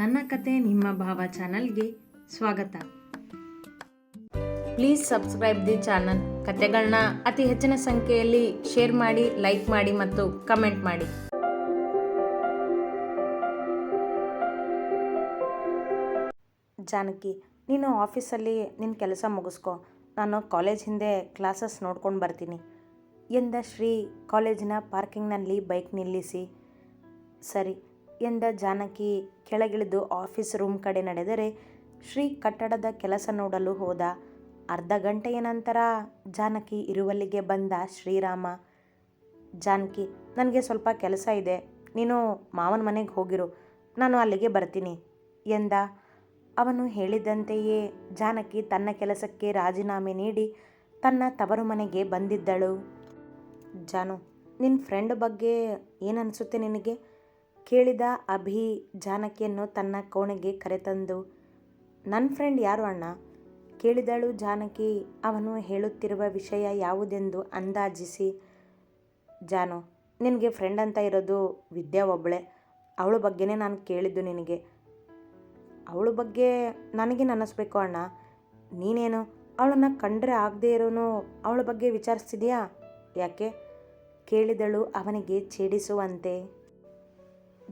ನನ್ನ ಕತೆ ನಿಮ್ಮ ಭಾವ ಚಾನಲ್ಗೆ ಸ್ವಾಗತ. Please subscribe the channel. ಕತೆಗಳನ್ನ ಅತಿ ಹೆಚ್ಚಿನ ಸಂಖ್ಯೆಯಲ್ಲಿ ಶೇರ್ ಮಾಡಿ, ಲೈಕ್ ಮಾಡಿ ಮತ್ತು ಕಮೆಂಟ್ ಮಾಡಿ. ಜಾನಕಿ, ನೀನು ಆಫೀಸಲ್ಲಿ ನಿನ್ನ ಕೆಲಸ ಮುಗಿಸ್ಕೊ. ನಾನು ಕಾಲೇಜ್ ಹಿಂದೆ ಕ್ಲಾಸಸ್ ನೋಡ್ಕೊಂಡು ಬರ್ತೀನಿ. ಎಂದ ಶ್ರೀ ಕಾಲೇಜಿನ ಪಾರ್ಕಿಂಗ್ನಲ್ಲಿ ಬೈಕ್ ನಿಲ್ಲಿಸಿ. ಸರಿ ಎಂದ ಜಾನಕಿ ಕೆಳಗಿಳಿದು ಆಫೀಸ್ ರೂಮ್ ಕಡೆ ನಡೆದರೆ ಶ್ರೀ ಕಟ್ಟಡದ ಕೆಲಸ ನೋಡಲು ಹೋದ. ಅರ್ಧ ಗಂಟೆಯ ನಂತರ ಜಾನಕಿ ಇರುವಲ್ಲಿಗೆ ಬಂದ ಶ್ರೀರಾಮ, ಜಾನಕಿ, ನನಗೆ ಸ್ವಲ್ಪ ಕೆಲಸ ಇದೆ. ನೀನು ಮಾವನ ಮನೆಗೆ ಹೋಗಿರು. ನಾನು ಅಲ್ಲಿಗೆ ಬರ್ತೀನಿ ಎಂದ. ಅವನು ಹೇಳಿದಂತೆಯೇ ಜಾನಕಿ ತನ್ನ ಕೆಲಸಕ್ಕೆ ರಾಜೀನಾಮೆ ನೀಡಿ ತನ್ನ ತವರು ಮನೆಗೆ ಬಂದಿದ್ದಳು. ಜಾನು ನಿನ್ನ ಫ್ರೆಂಡ್ ಬಗ್ಗೆ ಏನನ್ಸುತ್ತೆ ನಿನಗೆ? ಕೇಳಿದ ಅಭಿ ಜಾನಕಿಯನ್ನು ತನ್ನ ಕೋಣೆಗೆ ಕರೆತಂದು ನನ್ನ ಫ್ರೆಂಡ್ ಯಾರು ಅಣ್ಣ? ಕೇಳಿದಳು ಜಾನಕಿ. ಅವನು ಹೇಳುತ್ತಿರುವ ವಿಷಯ ಯಾವುದೆಂದು ಅಂದಾಜಿಸಿ, ಜಾನು, ನಿನಗೆ ಫ್ರೆಂಡ್ ಅಂತ ಇರೋದು ವಿದ್ಯಾ ಒಬ್ಬಳೆ ಅವಳ ಬಗ್ಗೆನೇ ನಾನು ಕೇಳಿದ್ದು ನಿನಗೆ. ಅವಳ ಬಗ್ಗೆ ನನಗೇನು ಅನ್ನಿಸ್ಬೇಕು ಅಣ್ಣ. ನೀನೇನು ಅವಳನ್ನು ಕಂಡ್ರೆ ಆಗದೇ ಇರೋನು ಅವಳ ಬಗ್ಗೆ ವಿಚಾರಿಸ್ತಿದೆಯಾ? ಯಾಕೆ? ಕೇಳಿದಳು ಅವನಿಗೆ ಛೇಡಿಸುವಂತೆ.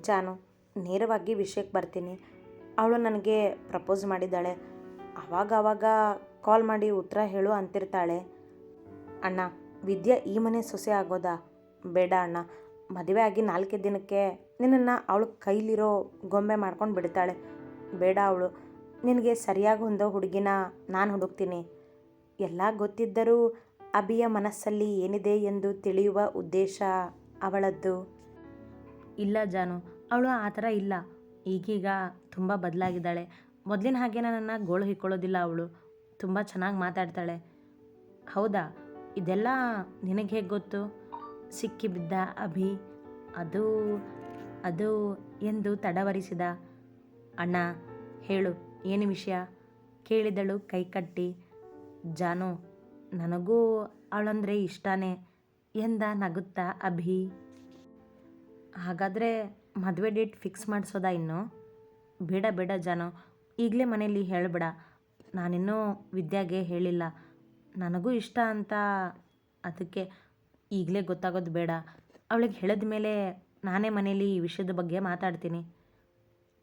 ಜಾನು, ನೇರವಾಗಿ ವಿಷಯಕ್ಕೆ ಬರ್ತೀನಿ. ಅವಳು ನನಗೆ ಪ್ರಪೋಸ್ ಮಾಡಿದ್ದಾಳೆ. ಆವಾಗ ಆವಾಗ ಕಾಲ್ ಮಾಡಿ ಉತ್ತರ ಹೇಳು ಅಂತಿರ್ತಾಳೆ. ಅಣ್ಣ, ವಿದ್ಯಾ ಈ ಮನೆ ಸೊಸೆ ಆಗೋದಾ? ಬೇಡ ಅಣ್ಣ. ಮದುವೆ ಆಗಿ ನಾಲ್ಕೇ ದಿನಕ್ಕೆ ನಿನ್ನನ್ನು ಅವಳು ಕೈಲಿರೋ ಗೊಂಬೆ ಮಾಡ್ಕೊಂಡು ಬಿಡ್ತಾಳೆ. ಬೇಡ ಅವಳು. ನಿನಗೆ ಸರಿಯಾಗಿ ಹೊಂದೋ ಹುಡುಗಿನ ನಾನು ಹುಡುಕ್ತೀನಿ. ಎಲ್ಲ ಗೊತ್ತಿದ್ದರೂ ಅಭಿಯ ಮನಸ್ಸಲ್ಲಿ ಏನಿದೆ ಎಂದು ತಿಳಿಯುವ ಉದ್ದೇಶ ಅವಳದ್ದು. ಇಲ್ಲ ಜಾನು, ಅವಳು ಆ ಥರ ಇಲ್ಲ. ಈಗೀಗ ತುಂಬ ಬದಲಾಗಿದ್ದಾಳೆ. ಮೊದಲಿನ ಹಾಗೆ ನನ್ನನ್ನು ಗೋಳು ಹಿಕ್ಕೊಳ್ಳೋದಿಲ್ಲ ಅವಳು. ತುಂಬ ಚೆನ್ನಾಗಿ ಮಾತಾಡ್ತಾಳೆ. ಹೌದಾ? ಇದೆಲ್ಲ ನಿನಗೆ ಹೇಗೆ ಗೊತ್ತು? ಸಿಕ್ಕಿಬಿದ್ದ ಅಭಿ, ಅದು ಅದು ಎಂದು ತಡವರಿಸಿದ. ಅಣ್ಣ, ಹೇಳು, ಏನು ವಿಷಯ? ಕೇಳಿದಳು ಕೈಕಟ್ಟಿ ಜಾನು, ನನಗೂ ಅವಳಂದರೆ ಇಷ್ಟನೇ ಎಂದ ನಗುತ್ತಾ ಅಭಿ. ಹಾಗಾದರೆ ಮದುವೆ ಡೇಟ್ ಫಿಕ್ಸ್ ಮಾಡಿಸೋದಾ ಇನ್ನು? ಬೇಡ ಬೇಡ ಜಾನು. ಈಗಲೇ ಮನೇಲಿ ಹೇಳಬೇಡ. ನಾನಿನ್ನೂ ವಿದ್ಯಾಗೆ ಹೇಳಿಲ್ಲ. ನನಗೂ ಇಷ್ಟ ಅಂತ ಅದಕ್ಕೆ ಈಗಲೇ ಗೊತ್ತಾಗೋದು ಬೇಡ. ಅವಳಿಗೆ ಹೇಳಿದ ಮೇಲೆ ನಾನೇ ಮನೇಲಿ ಈ ವಿಷಯದ ಬಗ್ಗೆ ಮಾತಾಡ್ತೀನಿ.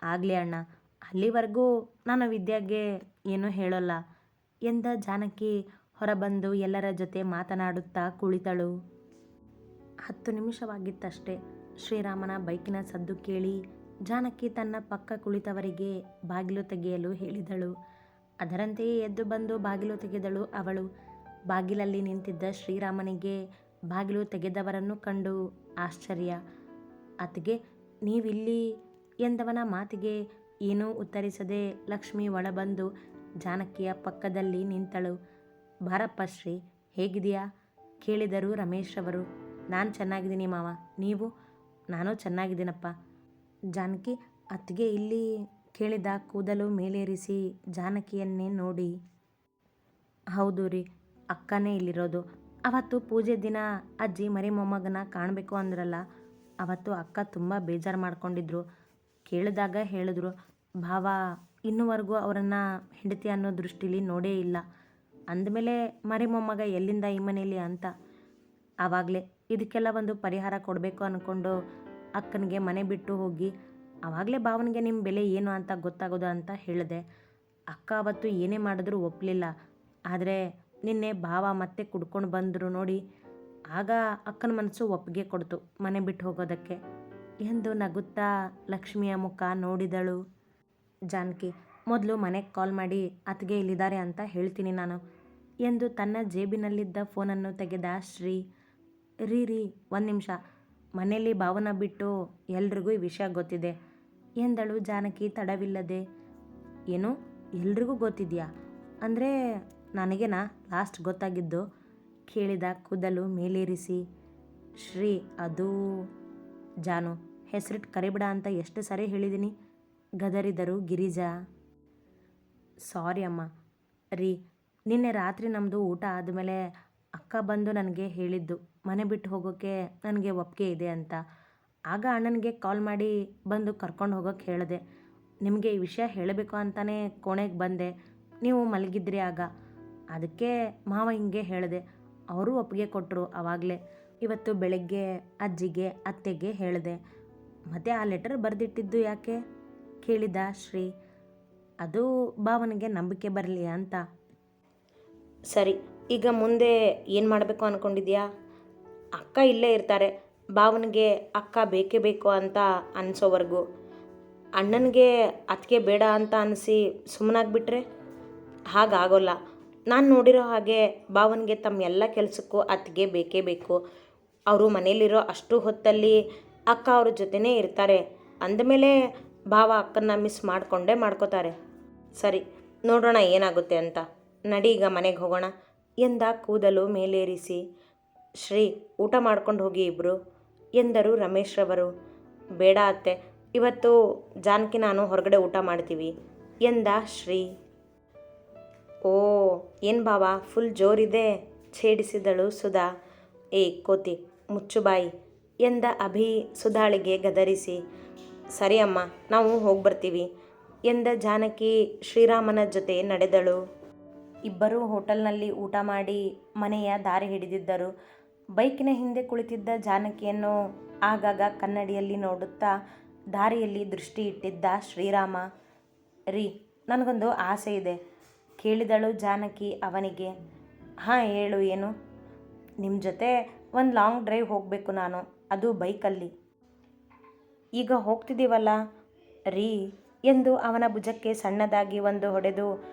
ಆಗಲಿ ಅಣ್ಣ, ಅಲ್ಲಿವರೆಗೂ ನಾನು ವಿದ್ಯಾಗೆ ಏನೂ ಹೇಳೋಲ್ಲ. ಎಂದ ಜಾನಕಿ ಹೊರಬಂದು ಎಲ್ಲರ ಜೊತೆ ಮಾತನಾಡುತ್ತಾ ಕುಳಿತಳು. ಹತ್ತು ನಿಮಿಷವಾಗಿತ್ತಷ್ಟೇ. ಶ್ರೀರಾಮನ ಬೈಕಿನ ಸದ್ದು ಕೇಳಿ ಜಾನಕಿ ತನ್ನ ಪಕ್ಕ ಕುಳಿತವರಿಗೆ ಬಾಗಿಲು ತೆಗೆಯಲು ಹೇಳಿದಳು. ಅದರಂತೆಯೇ ಎದ್ದು ಬಂದು ಬಾಗಿಲು ತೆಗೆದಳು ಅವಳು. ಬಾಗಿಲಲ್ಲಿ ನಿಂತಿದ್ದ ಶ್ರೀರಾಮನಿಗೆ ಬಾಗಿಲು ತೆಗೆದವರನ್ನು ಕಂಡು ಆಶ್ಚರ್ಯ. ಅತಿಗೆ ನೀವಿಲ್ಲಿ? ಎಂದವನ ಮಾತಿಗೆ ಏನೂ ಉತ್ತರಿಸದೆ ಲಕ್ಷ್ಮಿ ಒಳಬಂದು ಜಾನಕಿಯ ಪಕ್ಕದಲ್ಲಿ ನಿಂತಳು. ಬಾರಪ್ಪ ಶ್ರೀ ಹೇಗಿದೆಯಾ ಕೇಳಿದರು ರಮೇಶ್ ಅವರು. ನಾನು ಚೆನ್ನಾಗಿದ್ದೀನಿ ಮಾವ. ನೀವು? ನಾನು ಚೆನ್ನಾಗಿದ್ದೀನಪ್ಪ. ಜಾನಕಿ, ಅತ್ತಿಗೆ ಇಲ್ಲಿ ಕೇಳಿದ ಕೂದಲು ಮೇಲೇರಿಸಿ ಜಾನಕಿಯನ್ನೇ ನೋಡಿ. ಹೌದು ರೀ, ಅಕ್ಕನೇ ಇಲ್ಲಿರೋದು. ಅವತ್ತು ಪೂಜೆ ದಿನ ಅಜ್ಜಿ ಮರಿ ಮೊಮ್ಮಗನ ಕಾಣಬೇಕು ಅಂದ್ರಲ್ಲ, ಅವತ್ತು ಅಕ್ಕ ತುಂಬ ಬೇಜಾರು ಮಾಡ್ಕೊಂಡಿದ್ರು. ಕೇಳಿದಾಗ ಹೇಳಿದ್ರು, ಭಾವ, ಇನ್ನುವರೆಗೂ ಅವರನ್ನು ಹೆಂಡತಿ ಅನ್ನೋ ದೃಷ್ಟಿಲಿ ನೋಡೇ ಇಲ್ಲ. ಅಂದಮೇಲೆ ಮರಿ ಮೊಮ್ಮಗ ಎಲ್ಲಿಂದ ಈ ಮನೇಲಿ ಅಂತ? ಆವಾಗಲೇ ಇದಕ್ಕೆಲ್ಲ ಒಂದು ಪರಿಹಾರ ಕೊಡಬೇಕು ಅಂದ್ಕೊಂಡು ಅಕ್ಕನಿಗೆ ಮನೆ ಬಿಟ್ಟು ಹೋಗಿ ಆವಾಗಲೇ ಭಾವನಿಗೆ ನಿಮ್ಮ ಬೆಲೆ ಏನು ಅಂತ ಗೊತ್ತಾಗೋದು ಅಂತ ಹೇಳಿದೆ. ಅಕ್ಕ ಅವತ್ತು ಏನೇ ಮಾಡಿದ್ರೂ ಒಪ್ಪಲಿಲ್ಲ ಆದರೆ ನಿನ್ನೆ ಭಾವ ಮತ್ತೆ ಕುಡ್ಕೊಂಡು ಬಂದರು ನೋಡಿ, ಆಗ ಅಕ್ಕನ ಮನಸ್ಸು ಒಪ್ಪಿಗೆ ಕೊಡ್ತು ಮನೆ ಬಿಟ್ಟು ಹೋಗೋದಕ್ಕೆ. ಎಂದು ನಗುತ್ತಾ ಲಕ್ಷ್ಮಿಯ ಮುಖ ನೋಡಿದಳು. ಜಾನಕಿ, ಮೊದಲು ಮನೆಗೆ ಕಾಲ್ ಮಾಡಿ ಅತ್ತಿಗೆ ಇಲ್ಲಿದ್ದಾರೆ ಅಂತ ಹೇಳ್ತೀನಿ ನಾನು ಎಂದು ತನ್ನ ಜೇಬಿನಲ್ಲಿದ್ದ ಫೋನನ್ನು ತೆಗೆದ ಶ್ರೀ ರೀ ರೀ, ಒಂದು ನಿಮಿಷ. ಮನೆಯಲ್ಲಿ ಭಾವನ ಬಿಟ್ಟು ಎಲ್ರಿಗೂ ಈ ವಿಷಯ ಗೊತ್ತಿದೆ. ಎಂದಳು ಜಾನಕಿ ತಡವಿಲ್ಲದೆ. ಏನು? ಎಲ್ರಿಗೂ ಗೊತ್ತಿದೆಯಾ? ಅಂದರೆ ನನಗೇನಾ? ಲಾಸ್ಟ್ ಗೊತ್ತಾಗಿದ್ದು. ಕೇಳಿದ ಕೂದಲು ಮೇಲೇರಿಸಿ. ಶ್ರೀ, ಅದು ಜಾನು ಹೆಸರಿಟ್ಟು ಕರಿಬಿಡ ಅಂತ ಎಷ್ಟು ಸರಿ ಹೇಳಿದ್ದೀನಿ ಗದರಿದರು ಗಿರಿಜಾ. ಸಾರಿ ಅಮ್ಮ. ರೀ, ನಿನ್ನೆ ರಾತ್ರಿ ನಮ್ಮದು ಊಟ ಆದಮೇಲೆ ಅಕ್ಕ ಬಂದು ನನಗೆ ಹೇಳಿದ್ದು. ಮನೆ ಬಿಟ್ಟು ಹೋಗೋಕ್ಕೆ ನನಗೆ ಒಪ್ಪಿಗೆ ಇದೆ ಅಂತ. ಆಗ ಅಣ್ಣನಿಗೆ ಕಾಲ್ ಮಾಡಿ ಬಂದು ಕರ್ಕೊಂಡು ಹೋಗೋಕ್ಕೆ ಹೇಳಿದೆ. ನಿಮಗೆ ಈ ವಿಷಯ ಹೇಳಬೇಕು ಅಂತಲೇ ಕೋಣೆಗೆ ಬಂದೆ. ನೀವು ಮಲಗಿದ್ರಿ ಆಗ. ಅದಕ್ಕೆ ಮಾವ ಹಿಂಗೆ ಹೇಳಿದೆ. ಅವರು ಒಪ್ಪಿಗೆ ಕೊಟ್ಟರು ಆವಾಗಲೇ ಇವತ್ತು ಬೆಳಗ್ಗೆ ಅಜ್ಜಿಗೆ, ಅತ್ತೆಗೆ ಹೇಳಿದೆ. ಮತ್ತು ಆ ಲೆಟರ್ ಬರೆದಿಟ್ಟಿದ್ದು ಯಾಕೆ? ಕೇಳಿದ ಶ್ರೀ. ಅದು ಭಾವನಿಗೆ ನಂಬಿಕೆ ಬರಲಿ ಅಂತ. ಸರಿ, ಈಗ ಮುಂದೆ ಏನು ಮಾಡಬೇಕು ಅಂದ್ಕೊಂಡಿದ್ಯಾ ಅಕ್ಕ ಇಲ್ಲೇ ಇರ್ತಾರೆ. ಭಾವನಿಗೆ ಅಕ್ಕ ಬೇಕೇ ಬೇಕು ಅಂತ ಅನಿಸೋವರೆಗೂ. ಅಣ್ಣನಿಗೆ ಅದಕ್ಕೆ ಬೇಡ ಅಂತ ಅನಿಸಿ ಸುಮ್ಮನಾಗ್ಬಿಟ್ರೆ ಹಾಗಾಗೋಲ್ಲ. ನಾನು ನೋಡಿರೋ ಹಾಗೆ ಭಾವನಿಗೆ ತಮ್ಮ ಎಲ್ಲ ಕೆಲಸಕ್ಕೂ ಅತ್ತಿಗೆ ಬೇಕೇ ಬೇಕು. ಅವರು ಮನೇಲಿರೋ ಅಷ್ಟು ಹೊತ್ತಲ್ಲಿ ಅಕ್ಕ ಅವ್ರ ಜೊತೆನೇ ಇರ್ತಾರೆ. ಅಂದಮೇಲೆ ಭಾವ ಅಕ್ಕನ್ನ ಮಿಸ್ ಮಾಡಿಕೊಂಡೇ ಮಾಡ್ಕೋತಾರೆ. ಸರಿ, ನೋಡೋಣ ಏನಾಗುತ್ತೆ ಅಂತ. ನಡಿ ಈಗ ಮನೆಗೆ ಹೋಗೋಣ. ಎಂದ ಕೂದಲು ಮೇಲೇರಿಸಿ ಶ್ರೀ, ಊಟ ಮಾಡ್ಕೊಂಡು ಹೋಗಿ ಇಬ್ಬರು ಎಂದರು ರಮೇಶ್ರವರು ಬೇಡ ಅತ್ತೆ, ಇವತ್ತು ಜಾನಕಿ ನಾನು ಹೊರಗಡೆ ಊಟ ಮಾಡ್ತೀವಿ ಎಂದ ಶ್ರೀ. ಓ, ಏನು ಬಾವ ಫುಲ್ ಜೋರಿದೆ, ಛೇಡಿಸಿದಳು ಸುಧಾ. ಏ, ಕೋತಿ ಮುಚ್ಚುಬಾಯಿ ಎಂದ ಅಭಿ ಸುಧಾಳಿಗೆ ಗದರಿಸಿ. ಸರಿ ಅಮ್ಮ, ನಾವು ಹೋಗಿ ಬರ್ತೀವಿ ಎಂದ ಜಾನಕಿ ಶ್ರೀರಾಮನ ಜೊತೆ ನಡೆದಳು. ಇಬ್ಬರೂ ಹೋಟೆಲ್ನಲ್ಲಿ ಊಟ ಮಾಡಿ ಮನೆಯ ದಾರಿ ಹಿಡಿದಿದ್ದರು. ಬೈಕಿನ ಹಿಂದೆ ಕುಳಿತಿದ್ದ ಜಾನಕಿಯನ್ನು ಆಗಾಗ ಕನ್ನಡಿಯಲ್ಲಿ ನೋಡುತ್ತಾ ದಾರಿಯಲ್ಲಿ ದೃಷ್ಟಿ ಇಟ್ಟಿದ್ದ ಶ್ರೀರಾಮ, ರೀ, ನನಗೊಂದು ಆಸೆ ಇದೆ, ಕೇಳಿದಳು ಜಾನಕಿ ಅವನಿಗೆ. ಹಾಂ, ಹೇಳು, ಏನು? ನಿಮ್ಮ ಜೊತೆ ಒಂದು ಲಾಂಗ್ ಡ್ರೈವ್ ಹೋಗಬೇಕು ನಾನು, ಅದು ಬೈಕಲ್ಲಿ. ಈಗ ಹೋಗ್ತಿದ್ದೀವಲ್ಲ? ರೀ, ಎಂದು ಅವನ ಭುಜಕ್ಕೆ ಸಣ್ಣದಾಗಿ ಒಂದು ಹೊಡೆದು,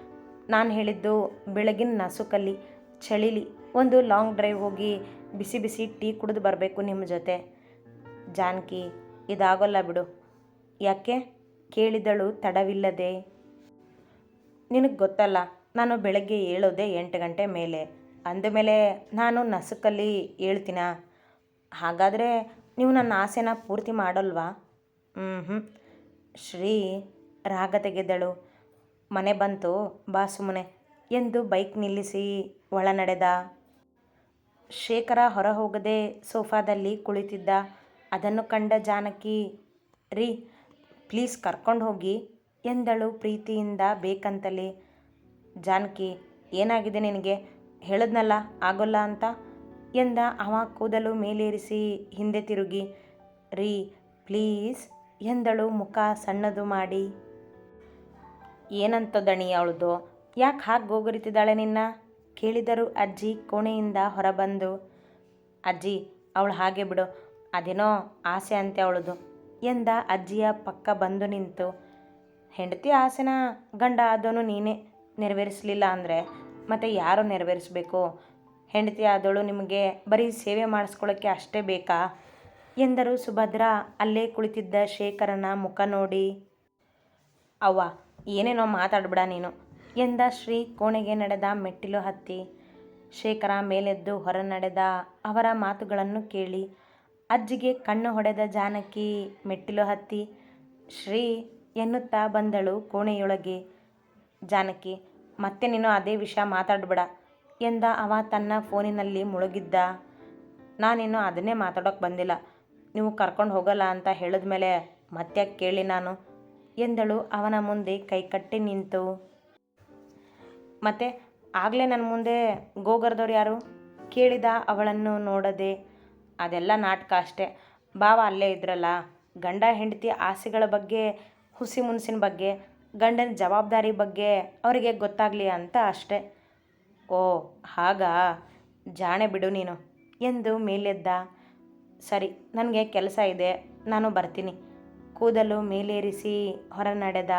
ನಾನು ಹೇಳಿದ್ದು ಬೆಳಗಿನ ನಸುಕಲ್ಲಿ, ಚಳಿಲಿ ಒಂದು ಲಾಂಗ್ ಡ್ರೈವ್ ಹೋಗಿ ಬಿಸಿ ಬಿಸಿ ಟೀ ಕುಡಿದು ಬರಬೇಕು ನಿಮ್ಮ ಜೊತೆ. ಜಾನಕಿ, ಇದಾಗೋಲ್ಲ ಬಿಡು. ಯಾಕೆ? ಕೇಳಿದಳು ತಡವಿಲ್ಲದೆ. ನಿನಗೆ ಗೊತ್ತಲ್ಲ, ನಾನು ಬೆಳಗ್ಗೆ ಏಳೋದೆ ಎಂಟು ಗಂಟೆ ಮೇಲೆ. ಅಂದಮೇಲೆ ನಾನು ನಸುಕಲ್ಲಿ ಹೇಳ್ತೀನ? ಹಾಗಾದರೆ ನೀವು ನನ್ನ ಆಸೆನ ಪೂರ್ತಿ ಮಾಡಲ್ವಾ? ಹ್ಞೂ ಹ್ಞೂ ಶ್ರೀ ರಾಗ ತೆಗೆದಳು. ಮನೆ ಬಂತು, ಬಾ ಸುಮ್ಮನೆ ಎಂದು ಬೈಕ್ ನಿಲ್ಲಿಸಿ ಒಳ ನಡೆದ ಶೇಖರ ಹೊರ ಹೋಗದೆ ಸೋಫಾದಲ್ಲಿ ಕುಳಿತಿದ್ದ. ಅದನ್ನು ಕಂಡ ಜಾನಕಿ, ರೀ, ಪ್ಲೀಸ್ ಕರ್ಕೊಂಡು ಹೋಗಿ, ಎಂದಳು ಪ್ರೀತಿಯಿಂದ ಬೇಕಂತಲೇ. ಜಾನಕಿ, ಏನಾಗಿದೆ ನಿನಗೆ? ಹೇಳದ್ನಲ್ಲ, ಆಗೋಲ್ಲ ಅಂತ? ಎಂದ ಅವ ಕೂದಲು ಮೇಲೇರಿಸಿ ಹಿಂದೆ ತಿರುಗಿ. ರೀ, ಪ್ಲೀಸ್, ಎಂದಳು ಮುಖ ಸಣ್ಣದು ಮಾಡಿ. ಏನಂತ ದಣಿ ಅವಳದು? ಯಾಕೆ ಹಾಗೆ ಗೋಗರಿತಿದ್ದಾಳೆ ನಿನ್ನ? ಕೇಳಿದರು ಅಜ್ಜಿ ಕೋಣೆಯಿಂದ ಹೊರಬಂದು, ಅಜ್ಜಿ, ಅವಳು ಹಾಗೆ ಬಿಡು, ಅದೇನೋ ಆಸೆ ಅಂತೆ ಅವಳದು ಎಂದ ಅಜ್ಜಿಯ ಪಕ್ಕ ಬಂದು ನಿಂತು, ಹೆಂಡತಿ ಆಸೆನ ಗಂಡ ಆದವನು ನೀನೇ ನೆರವೇರಿಸಲಿಲ್ಲ ಅಂದರೆ ಮತ್ತೆ ಯಾರು ನೆರವೇರಿಸಬೇಕು? ಹೆಂಡತಿ ಆದವಳು ನಿಮಗೆ ಬರೀ ಸೇವೆ ಮಾಡಿಸ್ಕೊಳ್ಳೋಕ್ಕೆ ಅಷ್ಟೇ ಬೇಕಾ? ಎಂದರು ಸುಭದ್ರ ಅಲ್ಲೇ ಕುಳಿತಿದ್ದ ಶೇಖರನ ಮುಖ ನೋಡಿ, ಅವ್ವ, ಏನೇನೋ ಮಾತಾಡ್ಬಿಡ ನೀನು. ಎಂದ ಶ್ರೀ ಕೋಣೆಗೆ ನಡೆದ ಮೆಟ್ಟಿಲು ಹತ್ತಿ, ಶೇಖರ ಮೇಲೆದ್ದು ಹೊರ ನಡೆದ ಅವರ ಮಾತುಗಳನ್ನು ಕೇಳಿ, ಅಜ್ಜಿಗೆ ಕಣ್ಣು ಹೊಡೆದ ಜಾನಕಿ ಮೆಟ್ಟಿಲು ಹತ್ತಿ, ಶ್ರೀ ಎನ್ನುತ್ತಾ ಬಂದಳು ಕೋಣೆಯೊಳಗೆ. ಜಾನಕಿ, ಮತ್ತೆ ನೀನು ಅದೇ ವಿಷಯ ಮಾತಾಡ್ಬೇಡ ಎಂದ ಅವ ತನ್ನ ಫೋನಿನಲ್ಲಿ ಮುಳುಗಿದ್ದ. ನಾನಿನ್ನು ಅದನ್ನೇ ಮಾತಾಡೋಕೆ ಬಂದಿಲ್ಲ, ನೀವು ಕರ್ಕೊಂಡು ಹೋಗಲ್ಲ ಅಂತ ಹೇಳಿದ್ಮೇಲೆ ಮತ್ತೆ ಕೇಳಿ ನಾನು ಎಂದಳು ಅವನ ಮುಂದೆ ಕೈಕಟ್ಟಿ ನಿಂತು. ಮತ್ತೆ ಆಗಲೇ ನನ್ನ ಮುಂದೆ ಗೋಗರ್ದವ್ರು ಯಾರು? ಕೇಳಿದ ಅವಳನ್ನು ನೋಡದೆ. ಅದೆಲ್ಲ ನಾಟಕ ಅಷ್ಟೇ. ಭಾವ ಅಲ್ಲೇ ಇದ್ರಲ್ಲ. ಗಂಡ ಹೆಂಡತಿ ಆಸೆಗಳ ಬಗ್ಗೆ, ಹುಸಿ ಮುನ್ಸಿನ ಬಗ್ಗೆ, ಗಂಡನ ಜವಾಬ್ದಾರಿ ಬಗ್ಗೆ ಅವರಿಗೆ ಗೊತ್ತಾಗಲಿ ಅಂತ ಅಷ್ಟೆ. ಓ, ಹಾಗಾ? ಜಾಣೆ ಬಿಡು ನೀನು, ಎಂದು ಮೇಲೆದ್ದ. ಸರಿ, ನನಗೆ ಕೆಲಸ ಇದೆ. ನಾನು ಬರ್ತೀನಿ. ಕೂದಲು ಮೇಲೇರಿಸಿ ಹೊರ ನಡೆದ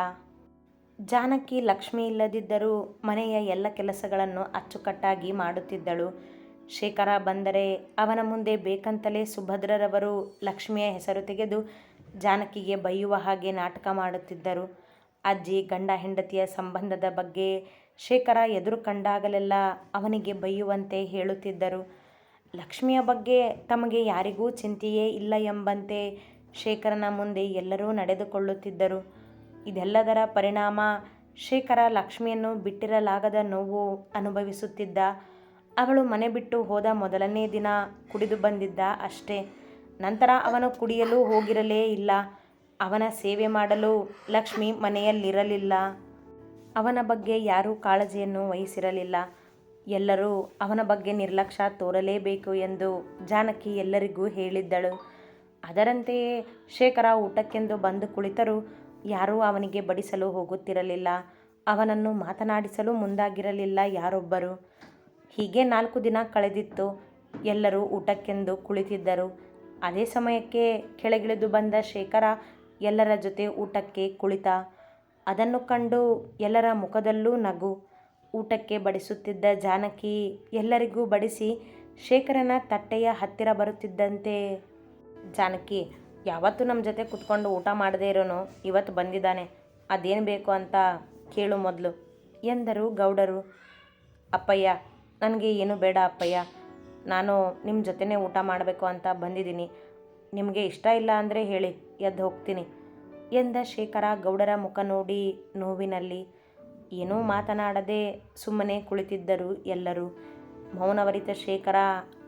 ಜಾನಕಿ ಲಕ್ಷ್ಮಿ ಇಲ್ಲದಿದ್ದರೂ ಮನೆಯ ಎಲ್ಲ ಕೆಲಸಗಳನ್ನು ಅಚ್ಚುಕಟ್ಟಾಗಿ ಮಾಡುತ್ತಿದ್ದಳು. ಶೇಖರ ಬಂದರೆ ಅವನ ಮುಂದೆ ಬೇಕಂತಲೇ ಸುಭದ್ರರವರು ಲಕ್ಷ್ಮಿಯ ಹೆಸರು ತೆಗೆದು ಜಾನಕಿಗೆ ಬೈಯುವ ಹಾಗೆ ನಾಟಕ ಮಾಡುತ್ತಿದ್ದರು. ಅಜ್ಜಿ, ಗಂಡ, ಹೆಂಡತಿಯ ಸಂಬಂಧದ ಬಗ್ಗೆ ಶೇಖರ ಎದುರು ಕಂಡಾಗಲೆಲ್ಲ ಅವನಿಗೆ ಬೈಯುವಂತೆ ಹೇಳುತ್ತಿದ್ದರು. ಲಕ್ಷ್ಮಿಯ ಬಗ್ಗೆ ತಮಗೆ ಯಾರಿಗೂ ಚಿಂತೆಯೇ ಇಲ್ಲ ಎಂಬಂತೆ ಶೇಖರನ ಮುಂದೆ ಎಲ್ಲರೂ ನಡೆದುಕೊಳ್ಳುತ್ತಿದ್ದರು. ಇದೆಲ್ಲದರ ಪರಿಣಾಮ ಶೇಖರ ಲಕ್ಷ್ಮಿಯನ್ನು ಬಿಟ್ಟಿರಲಾಗದ ನೋವು ಅನುಭವಿಸುತ್ತಿದ್ದ. ಅವಳು ಮನೆ ಬಿಟ್ಟು ಹೋದ ಮೊದಲನೇ ದಿನ ಕುಡಿದು ಬಂದಿದ್ದ ಅಷ್ಟೇ. ನಂತರ ಅವನು ಕುಡಿಯಲು ಹೋಗಿರಲೇ ಇಲ್ಲ. ಅವನ ಸೇವೆ ಮಾಡಲು ಲಕ್ಷ್ಮಿ ಮನೆಯಲ್ಲಿರಲಿಲ್ಲ. ಅವನ ಬಗ್ಗೆ ಯಾರೂ ಕಾಳಜಿಯನ್ನು ವಹಿಸಿರಲಿಲ್ಲ. ಎಲ್ಲರೂ ಅವನ ಬಗ್ಗೆ ನಿರ್ಲಕ್ಷ್ಯ ತೋರಲೇಬೇಕು ಎಂದು ಜಾನಕಿ ಎಲ್ಲರಿಗೂ ಹೇಳಿದ್ದಳು. ಅದರಂತೆಯೇ ಶೇಖರ ಊಟಕ್ಕೆಂದು ಬಂದು ಕುಳಿತರೂ. ಯಾರೂ ಅವನಿಗೆ ಬಡಿಸಲು ಹೋಗುತ್ತಿರಲಿಲ್ಲ. ಅವನನ್ನು ಮಾತನಾಡಿಸಲು ಮುಂದಾಗಿರಲಿಲ್ಲ ಯಾರೊಬ್ಬರು. ಹೀಗೆ ನಾಲ್ಕು ದಿನ ಕಳೆದಿತ್ತು. ಎಲ್ಲರೂ ಊಟಕ್ಕೆಂದು ಕುಳಿತಿದ್ದರು. ಅದೇ ಸಮಯಕ್ಕೆ ಕೆಳಗಿಳಿದು ಬಂದ ಶೇಖರ ಎಲ್ಲರ ಜೊತೆ ಊಟಕ್ಕೆ ಕುಳಿತ. ಅದನ್ನು ಕಂಡು ಎಲ್ಲರ ಮುಖದಲ್ಲೂ ನಗು. ಊಟಕ್ಕೆ ಬಡಿಸುತ್ತಿದ್ದ ಜಾನಕಿ ಎಲ್ಲರಿಗೂ ಬಡಿಸಿ ಶೇಖರನ ತಟ್ಟೆಯ ಹತ್ತಿರ ಬರುತ್ತಿದ್ದಂತೆ, ಜಾನಕಿ ಯಾವತ್ತೂ ನಮ್ಮ ಜೊತೆ ಕುತ್ಕೊಂಡು ಊಟ ಮಾಡದೇ ಇರೋನು ಇವತ್ತು ಬಂದಿದ್ದಾನೆ. ಅದೇನು ಬೇಕು ಅಂತ ಕೇಳು ಮೊದಲು. ಎಂದರು ಗೌಡರು, ಅಪ್ಪಯ್ಯ, ನನಗೆ ಏನು ಬೇಡ ಅಪ್ಪಯ್ಯ. ನಾನು ನಿಮ್ಮ ಜೊತೆನೇ ಊಟ ಮಾಡಬೇಕು ಅಂತ ಬಂದಿದ್ದೀನಿ. ನಿಮಗೆ ಇಷ್ಟ ಇಲ್ಲ ಅಂದರೆ ಹೇಳಿ, ಎದ್ದು ಹೋಗ್ತೀನಿ. ಎಂದ ಶೇಖರ ಗೌಡರ ಮುಖ ನೋಡಿ ನೋವಿನಲ್ಲಿ ಏನೂ ಮಾತನಾಡದೆ ಸುಮ್ಮನೆ ಕುಳಿತಿದ್ದರು ಎಲ್ಲರೂ. ಮೌನವರಿತ ಶೇಖರ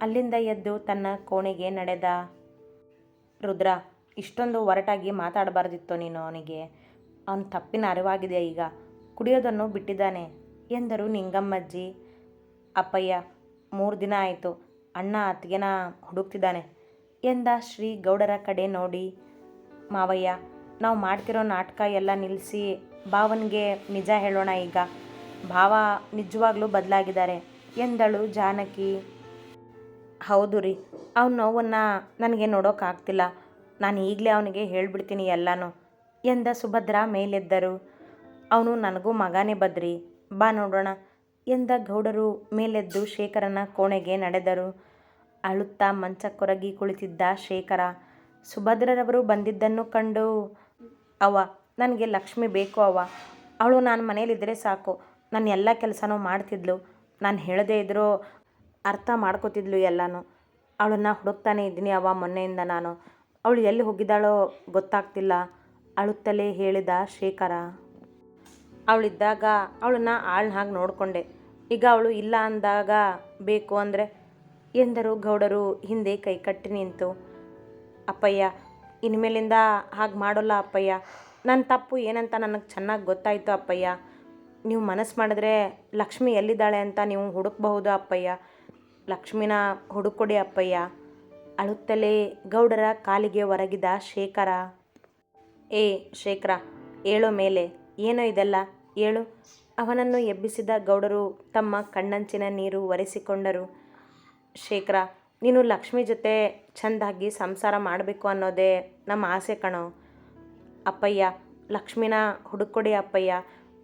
ಅಲ್ಲಿಂದ ಎದ್ದು ತನ್ನ ಕೋಣೆಗೆ ನಡೆದ ರುದ್ರ, ಇಷ್ಟೊಂದು ಒರಟಾಗಿ ಮಾತಾಡಬಾರ್ದಿತ್ತು ನೀನು ಅವನಿಗೆ? ಅವನ ತಪ್ಪಿನ ಅರಿವಾಗಿದೆ ಈಗ? ಕುಡಿಯೋದನ್ನು ಬಿಟ್ಟಿದ್ದಾನೆ ಎಂದರು ನಿಂಗಮ್ಮಜ್ಜಿ. ಅಪ್ಪಯ್ಯ, ಮೂರು ದಿನ ಆಯಿತು, ಅಣ್ಣ ಅತ್ತಿಗೆನ ಹುಡುಕ್ತಿದ್ದಾನೆ ಎಂದ ಶ್ರೀ ಗೌಡರ ಕಡೆ ನೋಡಿ. ಮಾವಯ್ಯ, ನಾವು ಮಾಡ್ತಿರೋ ನಾಟಕ ಎಲ್ಲ ನಿಲ್ಲಿಸಿ ಭಾವನಿಗೆ ನಿಜ ಹೇಳೋಣ ಈಗ. ಭಾವ ನಿಜವಾಗ್ಲೂ ಬದಲಾಗಿದ್ದಾರೆ ಎಂದಳು ಜಾನಕಿ. ಹೌದು ರೀ ಅವನ ನೋವನ್ನು ನನಗೆ ನೋಡೋಕ್ಕಾಗ್ತಿಲ್ಲ ನಾನು ಈಗಲೇ ಅವನಿಗೆ ಹೇಳಿಬಿಡ್ತೀನಿ ಎಲ್ಲನೂ. ಎಂದ ಸುಭದ್ರ ಮೇಲೆದ್ದರು. ಅವನು ನನಗೂ ಮಗನೇ ಬದ್ರಿ. ಬಾ ನೋಡೋಣ. ಎಂದ ಗೌಡರು ಮೇಲೆದ್ದು ಶೇಖರನ ಕೋಣೆಗೆ ನಡೆದರು. ಅಳುತ್ತಾ ಮಂಚ ಕೊರಗಿ ಕುಳಿತಿದ್ದ ಶೇಖರ, ಸುಭದ್ರರವರು ಬಂದಿದ್ದನ್ನು ಕಂಡು ಅವ ನನಗೆ ಲಕ್ಷ್ಮಿ ಬೇಕು ಅವ ಅವಳು ನಾನು ಮನೇಲಿದ್ದರೆ ಸಾಕು. ನಾನು ಎಲ್ಲ ಕೆಲಸನೂ ಮಾಡ್ತಿದ್ಲು. ನಾನು ಹೇಳದೇ ಇದ್ದರೂ ಅರ್ಥ ಮಾಡ್ಕೋತಿದ್ಲು ಎಲ್ಲನೂ. ಅವಳನ್ನು ಹುಡುಕ್ತಾನೆ ಇದ್ದೀನಿ ಅವ್ವ ಮೊನ್ನೆಯಿಂದ ನಾನು. ಅವಳು ಎಲ್ಲಿ ಹೋಗಿದ್ದಾಳೋ ಗೊತ್ತಾಗ್ತಿಲ್ಲ. ಅಳುತ್ತಲೇ ಹೇಳಿದ ಶೇಖರ. ಅವಳಿದ್ದಾಗ ಅವಳನ್ನ ಆಳ್ನ ಹಾಗೆ ನೋಡಿಕೊಂಡೆ. ಈಗ ಅವಳು ಇಲ್ಲ ಅಂದಾಗ ಬೇಕು ಅಂದರೆ ಎಂದರು ಗೌಡರು ಹಿಂದೆ ಕೈ ಕಟ್ಟಿ ನಿಂತು, ಅಪ್ಪಯ್ಯ, ಇನ್ಮೇಲಿಂದ ಹಾಗೆ ಮಾಡೋಲ್ಲ ಅಪ್ಪಯ್ಯ. ನನ್ನ ತಪ್ಪು ಏನಂತ ನನಗೆ ಚೆನ್ನಾಗಿ ಗೊತ್ತಾಯಿತು ಅಪ್ಪಯ್ಯ. ನೀವು ಮನಸ್ಸು ಮಾಡಿದ್ರೆ ಲಕ್ಷ್ಮಿ ಎಲ್ಲಿದ್ದಾಳೆ ಅಂತ ನೀವು ಹುಡುಕಬಹುದು ಅಪ್ಪಯ್ಯ. ಲಕ್ಷ್ಮಿನ ಹುಡುಕೊಡಿ ಅಪ್ಪಯ್ಯ. ಅಳುತ್ತಲೇ ಗೌಡರ ಕಾಲಿಗೆ ಒರಗಿದ ಶೇಖರ. ಏ ಶೇಖರ, ಏಳೋ ಮೇಲೆ. ಏನೋ ಇದೆಲ್ಲ? ಏಳು? ಅವನನ್ನು ಎಬ್ಬಿಸಿದ ಗೌಡರು ತಮ್ಮ ಕಣ್ಣಂಚಿನ ನೀರು ಒರೆಸಿಕೊಂಡರು. ಶೇಖರ, ನೀನು ಲಕ್ಷ್ಮಿ ಜೊತೆ ಚೆಂದಾಗಿ ಸಂಸಾರ ಮಾಡಬೇಕು ಅನ್ನೋದೇ ನಮ್ಮ ಆಸೆ ಕಣೋ. ಅಪ್ಪಯ್ಯ, ಲಕ್ಷ್ಮಿನ ಹುಡುಕೊಡಿ ಅಪ್ಪಯ್ಯ.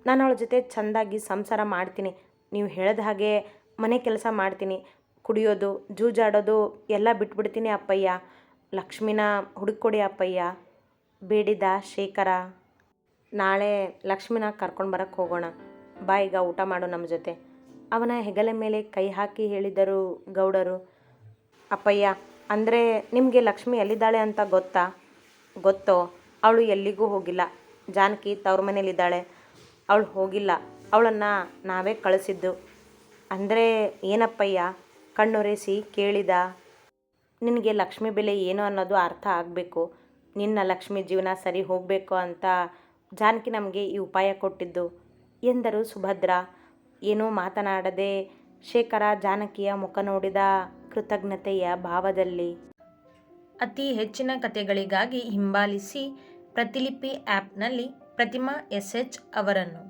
ನಾನು ಅವಳ ಜೊತೆ ಚೆಂದಾಗಿ ಸಂಸಾರ ಮಾಡ್ತೀನಿ. ನೀವು ಹೇಳಿದ ಹಾಗೆ ಮನೆ ಕೆಲಸ ಮಾಡ್ತೀನಿ. ಕುಡಿಯೋದು, ಜೂಜಾಡೋದು ಎಲ್ಲ ಬಿಟ್ಬಿಡ್ತೀನಿ ಅಪ್ಪಯ್ಯ. ಲಕ್ಷ್ಮಿನ ಹುಡುಕೊಡಿ ಅಪ್ಪಯ್ಯ. ಬೇಡಿದ ಶೇಖರ. ನಾಳೆ ಲಕ್ಷ್ಮೀನ ಕರ್ಕೊಂಡು ಬರಕ್ಕೆ ಹೋಗೋಣ. ಬಾ ಈಗ ಊಟ ಮಾಡು ನಮ್ಮ ಜೊತೆ. ಅವನ ಹೆಗಲ ಮೇಲೆ ಕೈ ಹಾಕಿ ಹೇಳಿದರು ಗೌಡರು. ಅಪ್ಪಯ್ಯ, ಅಂದರೆ ನಿಮಗೆ ಲಕ್ಷ್ಮಿ ಎಲ್ಲಿದ್ದಾಳೆ ಅಂತ ಗೊತ್ತಾ? ಗೊತ್ತೋ? ಅವಳು ಎಲ್ಲಿಗೂ ಹೋಗಿಲ್ಲ. ಜಾನಕಿ ತವ್ರ ಮನೇಲಿದ್ದಾಳೆ. ಅವಳು ಹೋಗಿಲ್ಲ. ಅವಳನ್ನು ನಾವೇ ಕಳಿಸಿದ್ದು. ಅಂದರೆ ಏನಪ್ಪಯ್ಯ? ಕಣ್ಣೊರೆಸಿ ಕೇಳಿದ, ನಿನಗೆ ಲಕ್ಷ್ಮಿ ಬೆಲೆ ಏನು ಅನ್ನೋದು ಅರ್ಥ ಆಗಬೇಕು. ನಿನ್ನ ಲಕ್ಷ್ಮಿ ಜೀವನ ಸರಿ ಹೋಗಬೇಕು ಅಂತ ಜಾನಕಿ ನಮಗೆ ಈ ಉಪಾಯ ಕೊಟ್ಟಿದ್ದು, ಎಂದರು ಸುಭದ್ರ. ಏನೂ ಮಾತನಾಡದೆ ಶೇಖರ ಜಾನಕಿಯ ಮುಖ ನೋಡಿದ ಕೃತಜ್ಞತೆಯ ಭಾವದಲ್ಲಿ ಅತಿ ಹೆಚ್ಚಿನ ಕಥೆಗಳಿಗಾಗಿ ಹಿಂಬಾಲಿಸಿ ಪ್ರತಿಲಿಪಿ ಆ್ಯಪ್ನಲ್ಲಿ ಪ್ರತಿಮಾ ಎಸ್ ಎಚ್ ಅವರನ್ನು